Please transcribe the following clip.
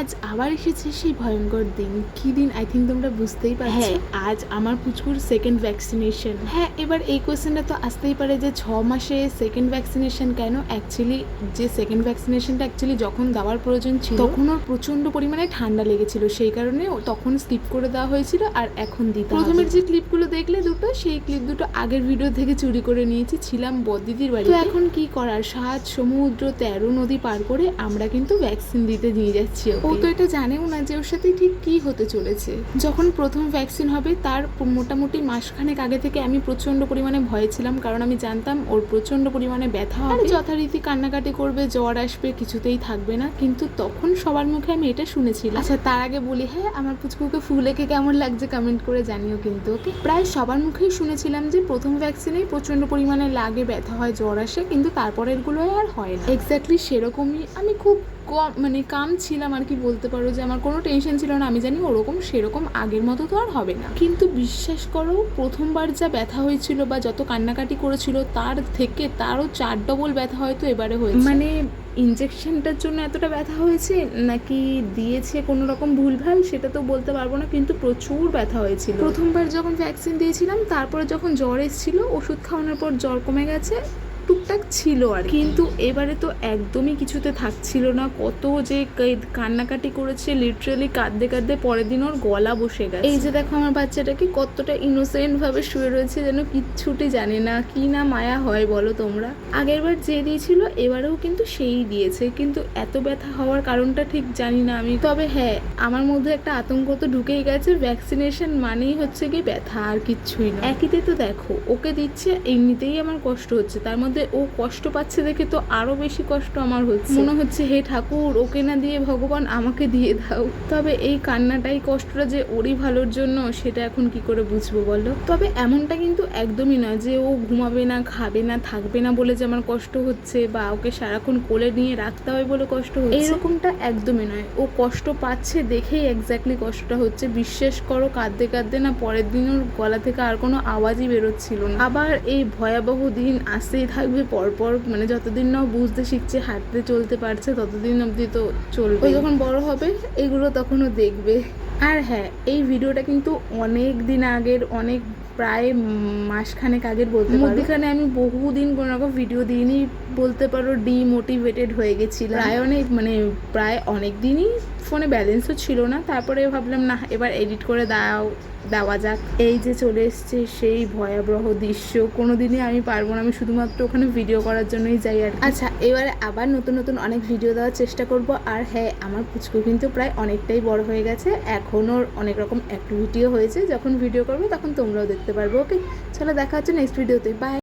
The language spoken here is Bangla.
আজ আবার এসেছে সেই ভয়ঙ্কর দিন। কি দিন? আই থিঙ্ক তোমরা বুঝতেই পারছ। হ্যাঁ। আজ আমার পুচকুর সেকেন্ড ভ্যাকসিনেশন হ্যাঁ এবার এই কোয়েশ্চেনটা তো আসতেই পারে যে ছ মাসে সেকেন্ড ভ্যাকসিনেশন কেন? অ্যাকচুয়ালি যে সেকেন্ড ভ্যাকসিনেশনটা অ্যাকচুয়ালি যখন দেওয়ার প্রয়োজন ছিল তখন ওর প্রচণ্ড পরিমাণে ঠান্ডা লেগেছিল। সেই কারণে তখন স্কিপ করে দেওয়া হয়েছিল আর এখন দিতে প্রথমের যে ক্লিপগুলো দেখলে দুটো সেই ক্লিপ দুটো আগের ভিডিও থেকে চুরি করে নিয়েছি। ছিলাম বদিদির বাড়ি তো এখন কি করার? সাত সমুদ্র তেরো নদী পার করে আমরা কিন্তু ভ্যাকসিন দিতে নিয়ে যাচ্ছি ওকে। ও তো এটা জানেও না যে ওর সাথে ঠিক কি হতে চলেছে। যখন প্রথম ভ্যাকসিন হবে তার মোটামুটি মাসখানেক আগে থেকে আমি প্রচণ্ড পরিমাণে ভয়ে ছিলাম কারণ আমি জানতাম ওর প্রচণ্ড পরিমাণে ব্যথা হবে। যথারীতি কান্নাকাটি করবে জ্বর আসবে কিছুতেই থাকবে না। কিন্তু তখন সবার মুখে আমি এটা শুনেছিলাম। আচ্ছা তার আগে বলি হ্যাঁ আমার পুচকুকে ফুলেকে কেমন লাগছে কমেন্ট করে জানিও কিন্তু ওকে প্রায় সবার মুখেই শুনেছিলাম যে প্রথম ভ্যাকসিনেই প্রচণ্ড পরিমাণে লাগে ব্যথা হয় জ্বর আসে কিন্তু তারপরেরগুলো আর হয় না। এক্স্যাক্টলি সেরকমই আমি খুব কম মানে কাম ছিলাম আর কি বলতে পারো যে আমার কোনো টেনশন ছিল না। আমি জানি ওরকম সেরকম আগের মতো তো আর হবে না। কিন্তু বিশ্বাস করো প্রথমবার যা ব্যথা হয়েছিল বা যত কান্নাকাটি করেছিল তার থেকে তারও চার ডবল ব্যথা হয়তো এবারে হয়েছে। মানে ইনজেকশনটার জন্য এতটা ব্যথা হয়েছে নাকি দিয়েছে কোনো রকম ভুলভাল সেটা তো বলতে পারব না কিন্তু প্রচুর ব্যথা হয়েছিল। প্রথমবার যখন ভ্যাকসিন দিয়েছিলাম তারপরে যখন জ্বর এসেছিল ওষুধ খাওয়ানোর পর জ্বর কমে গেছে টুকটাক ছিল আর কিন্তু এবারে তো একদমই কিছুতে থাকছিল না। কত যে কান্নাকাটি করেছে লিটারালি কাঁদতে কাঁদতে পরের দিন ওর গলা বসে গেছে। এই যে দেখো আমার বাচ্চাটাকে কতটা ইনোসেন্ট ভাবে শুয়ে রয়েছে যেন কিচ্ছুটি জানে না। কি না মায়া হয় বলো তোমরা। আগেরবার যে দিয়েছিল, এবারেও কিন্তু সেই দিয়েছে। কিন্তু এত ব্যথা হওয়ার কারণটা ঠিক জানি না আমি। তবে হ্যাঁ আমার মধ্যে একটা আতঙ্ক তো ঢুকেই গেছে। ভ্যাকসিনেশন মানেই হচ্ছে কি ব্যথা আর কিচ্ছুই না। একইতে তো দেখো, ওকে দিচ্ছে, এমনিতেই আমার কষ্ট হচ্ছে। তার মধ্যে ও কষ্ট পাচ্ছে দেখে তো আরও বেশি কষ্ট আমার হচ্ছে। মনে হচ্ছে হে ঠাকুর ওকে না দিয়ে ভগবান আমাকে দিয়ে দাও। তবে এই কান্নাটাই কষ্টটা যে ওরই ভালোর জন্য সেটা এখন কি করে বুঝব বলো? তবে এমনটা কিন্তু একদমই নয় যে ও ঘুমাবে না খাবে না থাকবে না বলে যে আমার কষ্ট হচ্ছে বা ওকে সারাক্ষণ কোলে নিয়ে রাখতে হয় বলে কষ্ট হচ্ছে। এইরকমটা একদমই নয়। ও কষ্ট পাচ্ছে দেখেই এক্স্যাক্টলি কষ্টটা হচ্ছে। বিশ্বাস করো কাঁদতে কাঁদতে না পরের দিন ওর গলা থেকে আর কোনো আওয়াজই বেরোচ্ছিল না। আবার এই ভয়াবহ দিন আসতেই থাকবে পরপর মানে যতদিন না বুঝতে শিখছে হাঁটতে চলতে পারছে ততদিন অবধি তো চলবে। যখন বড় হবে এগুলো তখনও দেখবে। আর হ্যাঁ এই ভিডিওটা কিন্তু অনেক দিন আগের অনেক প্রায় মাসখানেক আগের বলতে মধ্যখানে আমি বহুদিন কোনো রকম ভিডিও দিইনি বলতে পারো ডিমোটিভেটেড হয়ে গেছিলাম। প্রায় অনেক মানে প্রায় অনেক দিনই ফোনে ব্যালেন্সও ছিল না। তারপরে ভাবলাম না এবার এডিট করে দাও দেওয়া যাক। এই যে চলে এসছে সেই ভয়াবহ দৃশ্য। কোনোদিনই আমি পারব না। আমি শুধুমাত্র ওখানে ভিডিও করার জন্যই যাই আর। আচ্ছা এবারে আবার নতুন নতুন অনেক ভিডিও দেওয়ার চেষ্টা করব। আর হ্যাঁ আমার পুচকু কিন্তু প্রায় অনেকটাই বড় হয়ে গেছে। এখন ওর অনেক রকম অ্যাক্টিভিটিও হয়েছে। যখন ভিডিও করব তখন তোমরাও দেখতে পারব ওকে চলো দেখা হচ্ছে নেক্সট ভিডিওতে বাই